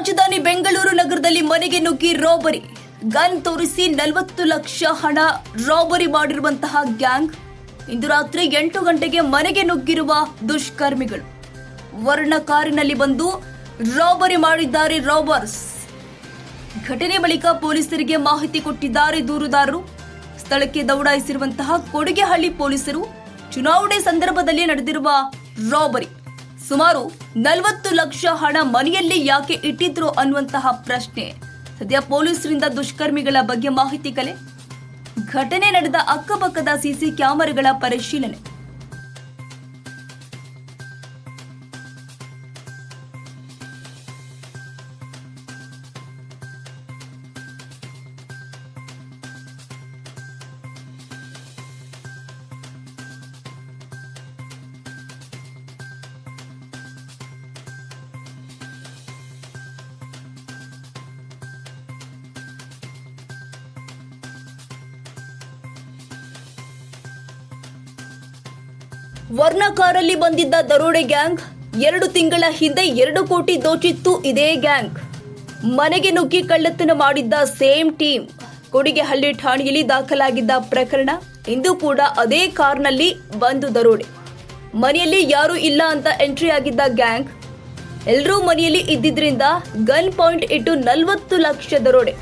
ರಾಜಧಾನಿ ಬೆಂಗಳೂರು ನಗರದಲ್ಲಿ ಮನೆಗೆ ನುಗ್ಗಿ ರಾಬರಿ ಗನ್ ತೋರಿಸಿ ನಲವತ್ತು ಲಕ್ಷ ಹಣ ರಾಬರಿ ಮಾಡಿರುವಂತಹ ಗ್ಯಾಂಗ್. ಇಂದು ರಾತ್ರಿ ಎಂಟು ಗಂಟೆಗೆ ಮನೆಗೆ ನುಗ್ಗಿರುವ ದುಷ್ಕರ್ಮಿಗಳು. ವರ್ಣ ಕಾರಿನಲ್ಲಿ ಬಂದು ರಾಬರಿ ಮಾಡಿದ್ದಾರೆ ರಾಬರ್ಸ್ ಘಟನೆ ಬಳಿಕ ಪೊಲೀಸರಿಗೆ ಮಾಹಿತಿ ಕೊಟ್ಟಿದ್ದಾರೆ ದೂರುದಾರರು. ಸ್ಥಳಕ್ಕೆ ದೌಡಾಯಿಸಿರುವಂತಹ ಕೊಡುಗೆಹಳ್ಳಿ ಪೊಲೀಸರು. ಚುನಾವಣೆ ಸಂದರ್ಭದಲ್ಲಿ ನಡೆದಿರುವ ರಾಬರಿ ಸುಮಾರು ನಲವತ್ತು ಲಕ್ಷ ಹಣ ಮನೆಯಲ್ಲಿ ಯಾಕೆ ಇಟ್ಟಿದ್ರು ಅನ್ನುವಂತಹ ಪ್ರಶ್ನೆ. ಸದ್ಯ ಪೊಲೀಸರಿಂದ ದುಷ್ಕರ್ಮಿಗಳ ಬಗ್ಗೆ ಮಾಹಿತಿ ಕಲೆ. ಘಟನೆ ನಡೆದ ಅಕ್ಕಪಕ್ಕದ ಸಿಸಿ ಕ್ಯಾಮೆರಾಗಳ ಪರಿಶೀಲನೆ. ವರ್ಣ ಕಾರಲ್ಲಿ ಬಂದಿದ್ದ ದರೋಡೆ ಗ್ಯಾಂಗ್ ಎರಡು ತಿಂಗಳ ಹಿಂದೆ ಎರಡು ಕೋಟಿ ದೋಚಿತ್ತು ಇದೇ ಗ್ಯಾಂಗ್. ಮನೆಗೆ ನುಗ್ಗಿ ಕಳ್ಳತನ ಮಾಡಿದ್ದ ಸೇಮ್ ಟೀಮ್. ಕೊಡಿಗೆಹಳ್ಳಿ ಠಾಣೆಯಲ್ಲಿ ದಾಖಲಾಗಿದ್ದ ಪ್ರಕರಣ ಇಂದು ಕೂಡ ಅದೇ ಕಾರ್ನಲ್ಲಿ ಬಂದು ದರೋಡೆ. ಮನೆಯಲ್ಲಿ ಯಾರೂ ಇಲ್ಲ ಅಂತ ಎಂಟ್ರಿ ಆಗಿದ್ದ ಗ್ಯಾಂಗ್. ಎಲ್ಲರೂ ಮನೆಯಲ್ಲಿ ಇದ್ದಿದ್ರಿಂದ ಗನ್ ಪಾಯಿಂಟ್ ಇಟ್ಟು ನಲವತ್ತು ಲಕ್ಷ ದರೋಡೆ.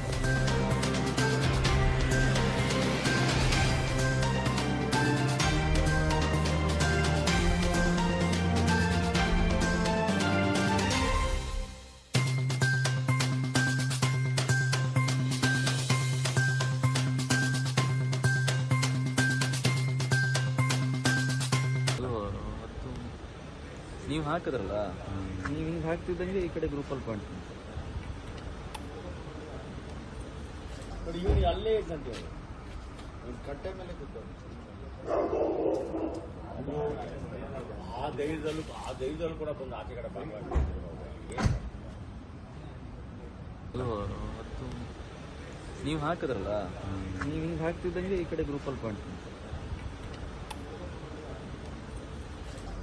ನೀವು ಹಾಕಿದ್ರಲ್ಲ ನೀವು ಹಿಂಗೆ ಹಾಕ್ತಿದ್ದಂಗೆ ಈ ಕಡೆ ಗ್ರೂಪಲ್ಲಿ ಪಾಯಿಂಟ್ ಇವನು ಅಲ್ಲೇ ಇದ್ದಂತೆ ಕಟ್ಟೆ ಮೇಲೆ ಆ ಧೈರ್ಯದಲ್ಲೂ ಆ ಧೈರ್ಯದಲ್ಲೂ ಕೂಡ ಬಂದು ಆಚೆ ಕಡೆ ಹತ್ತು. ನೀವು ಹಾಕಿದ್ರಲ್ಲ ನೀವು ಹಿಂಗೆ ಹಾಕ್ತಿದ್ದಂಗೆ ಈ ಕಡೆ ಗ್ರೂಪಲ್ಲಿ ಪಾಯಿಂಟ್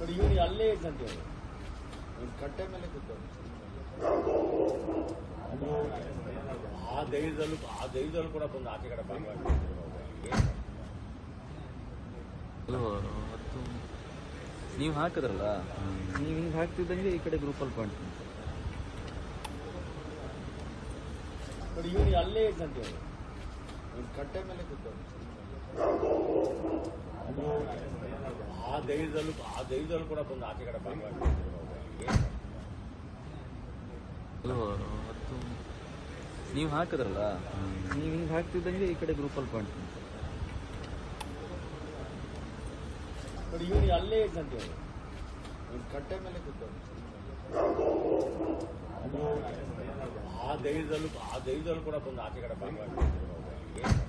ನೋಡಿ ಇವನು ಅಲ್ಲೇ ಇದ್ದಂತೆ ಇವನು ಕಟ್ಟೆ ಮೇಲೆ ಕೂತ ಆ ಧೈರ್ಯದಲ್ಲೂ ಆ ಧೈರ್ಯದಲ್ಲೂ ಕೂಡ ಬಂದು ಆಚೆ ಕಡೆ ನೀವ್ ಹತ್ತು ನೀವು ಹಾಕಿದ್ರಲ್ಲ? ನೀವು ಹಿಂಗೆ ಹಾಕ್ತಿದ್ದಂಗೆ ಈ ಕಡೆ ಗ್ರೂಪಲ್ಲಿ ಪಾಯಿಂಟ್ ನೋಡಿ ಇವನು ಅಲ್ಲೇ ಇದ್ದಂತೆ ಇವನು ಕಟ್ಟೆ ಮೇಲೆ ಆ ಧೈರ್ಯದಲ್ಲೂ ಆ ಧೈರ್ಯದಲ್ಲೂ ಕೂಡ ಬಂದು ಆಚೆ ಕಡೆ ಹತ್ತು ನೀವು ಹಾಕಿದ್ರಲ್ಲ? ನೀವು ಹಿಂಗೆ ಹಾಕ್ತಿದ್ದಂಗೆ ಈ ಕಡೆ ಗ್ರೂಪಲ್ಲಿ ಪಾಯಿಂಟ್ ಬಟ್ ಇವನು ಅಲ್ಲೇ ಇದ್ದಂತೆ ಕಟ್ಟೆ ಮೇಲೆ ಕೂತ್ಕೊಂಡು ಆ ಧೈರ್ಯದಲ್ಲೂ ಆ ಧೈರ್ಯದಲ್ಲೂ ಕೂಡ ಬಂದು ಆಚೆ ಕಡೆ Yeah.